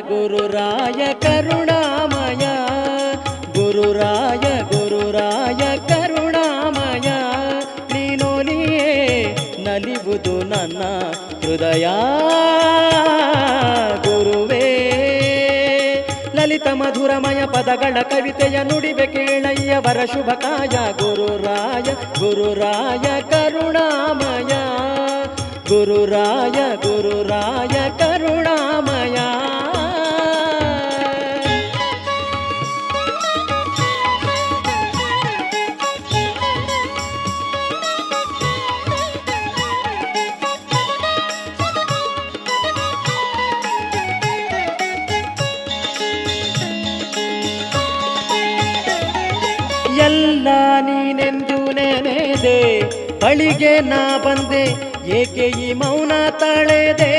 ಗುರುರಾಯ ಕರುಣಾಮಯ ಗುರುರಾಯ ಗುರುರಾಯ ಕರುಣಾಮಯ ನೀನೊಲಿಯೇ ನಲಿವುದು ನನ್ನ ಹೃದಯ ಗುರುವೇ ಲಲಿತ ಮಧುರಮಯ ಪದಗಳ ಕವಿತೆಯ ನುಡಿವೆ ಕೇಳಯ್ಯ ವರ ಶುಭಕಾಯ ಗುರುರಾಯ ಗುರುರಾಯ ಕರುಣಾಮಯ ಗುರುರಾಯ ಗುರುರಾಯ ಕರುಣಾಮಯ ಎಲ್ಲ ನೀನೆಂದು ನೆನೆದೆ ಬಳಿಗೆ ನಾ ಬಂದೆ ಏಕೆ ಈ ಮೌನ ತಳೆದೆ?